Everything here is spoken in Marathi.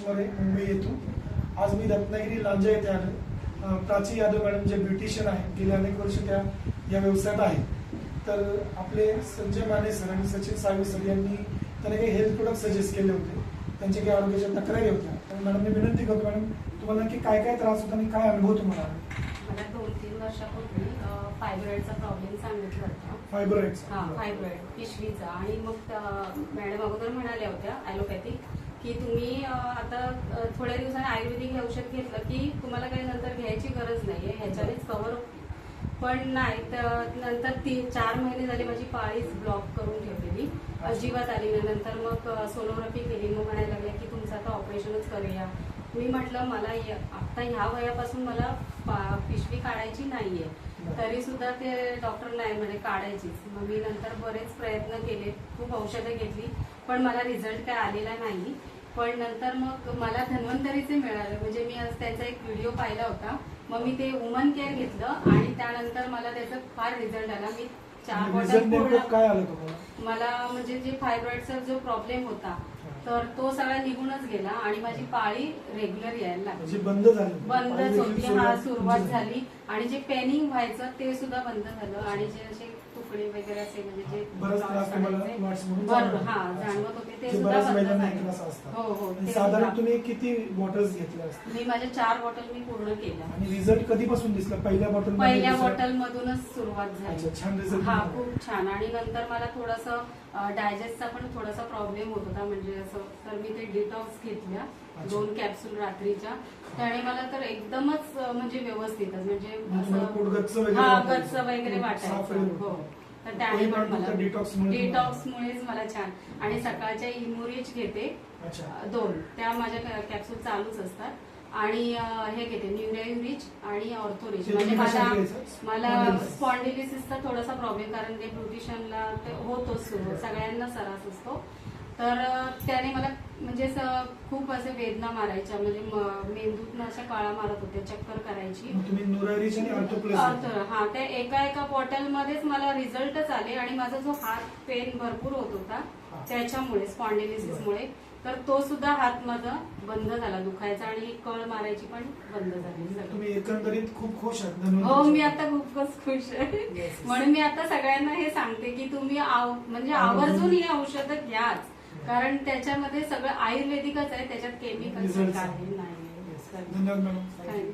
देशमुरे मुंबई येथून आज मी रत्नागिरी लांजा येथे आलो. प्राची यादव मॅडम जे ब्युटिशियन आहेत गेले अनेक वर्ष त्या या व्यवसायात आहेत. तर आपले संजय माने सर आणि सचिन साळवे सर यांनी त्यांना काही हेल्थ प्रोडक्ट सजेस्ट केले होते. त्यांच्या काही आरोग्याच्या तक्रारी होत्या. तर मॅडम मी विनंती करतो मॅडम तुम्हाला नक्की काय काय त्रास होता आणि काय अनुभव तुम्हाला? मला दोन तीन वर्षापूर्वी फायब्रॉइडचा प्रॉब्लेम सांगितला होता. फायब्रॉइड्स हा फायब्रॉइड पिशवीचा. आणि मग मॅडम अगोदर म्हणाल्या होत्या ॲलोपॅथिक की तुम्ही आता थोड्या दिवसांनी आयुर्वेदिक हे औषध घेतलं की तुम्हाला काही नंतर घ्यायची गरज नाहीये ह्याच्यानेच कव्हर पण नाही तर नंतर तीन चार महिने झाले माझी पाळीच ब्लॉक करून ठेवलेली. अजिबात आली नाही. नंतर मग सोनोग्राफी केली. मग म्हणायला लागले की तुमचं आता ऑपरेशनच करूया. मी म्हटलं मला आता ह्या वयापासून मला पा- पिशवी काढायची नाहीये. तरी सुद्धा ते डॉक्टर नाही म्हणे काढायचीच मग मी नंतर बरेच प्रयत्न केले. खूप औषधं घेतली. पण मला रिझल्ट काय आलेला नाही. पण नंतर मग मला धन्वंतरीचे मिळाले. म्हणजे मी आज त्यांचा एक व्हिडिओ पाहिला होता. मग मी ते वुमन केअर घेतलं आणि त्यानंतर मला त्याचा फार रिझल्ट आला. मी चार बॉटल आलं तुम्हाला? मला म्हणजे जे फायब्रॉइडचा जो प्रॉब्लेम होता तर तो सगळा निघूनच गेला आणि माझी पाळी रेग्युलर यायला लागली. म्हणजे बंद झालं. बंदच होती हा सुरुवात- सुरुवात झाली. आणि जे पेनिंग व्हायचं ते सुद्धा बंद झालं. आणि जे असे तुकडे वगैरे असे म्हणजे जे हा. जाणवत होते ते सुद्धा हो हो साधारण. तुम्ही किती बॉटल्स घेतल्या मी माझ्या चार बॉटल मी पूर्ण केल्या आणि रिझल्ट कधीपासून दिसला पहिल्या बॉटल पहिल्या बॉटल मधूनच सुरुवात झाली छान result हा. खूप छान आणि नंतर मला थोडस डायजेस्टचा पण थोडासा प्रॉब्लेम होत होता म्हणजे असं तर मी ते डिटॉक्स घेतल्या. दोन कॅप्सूल रात्रीच्या त्याने मला तर एकदमच म्हणजे व्यवस्थितच म्हणजे म्हणजे हा वाटायचं. गच्च वगैरे वाटायचं हो. तर त्याने पण मला फक्त detox मुळे तुम्हाला- डिटॉक्स मुळेच मला छान. आणि सकाळच्या इमुरिच घेते दोन. त्या माझ्या कॅप्सूल चालूच असतात. आणि हे घेते न्यूरेरिच आणि ऑर्थोरिच म्हणजे? मला Spondylosis. स्पॉन्डिलिसिसचा थोडासा प्रॉब्लेम कारण ते ब्युटिशियनला ते होतोच सुरू. सगळ्यांना सरास असतो. तर त्याने मला म्हणजे असं खूप असे वेदना मारायच्या म्हणजे मेंदूतनं अशा काळा मारत होत्या चक्कर करायची हा त्या एका एका बॉटल मध्येच मला रिझल्टच आले आणि माझा जो हात पेन भरपूर होत होता. त्याच्यामुळे स्पॉन्डिलिसिस मुळे तर तो सुद्धा हात माझा बंद झाला दुखायचा आणि ही कळ मारायची पण बंद झाली. तुम्ही एकंदरीत खूप खुश आहात हो मी आता खूपच खुश आहे. म्हणून मी आता सगळ्यांना हे सांगते की तुम्ही म्हणजे आवर्जून ही औषधं घ्याच कारण त्याच्यामध्ये सगळं आयुर्वेदिकच आहे त्याच्यात केमिकल काही. नाही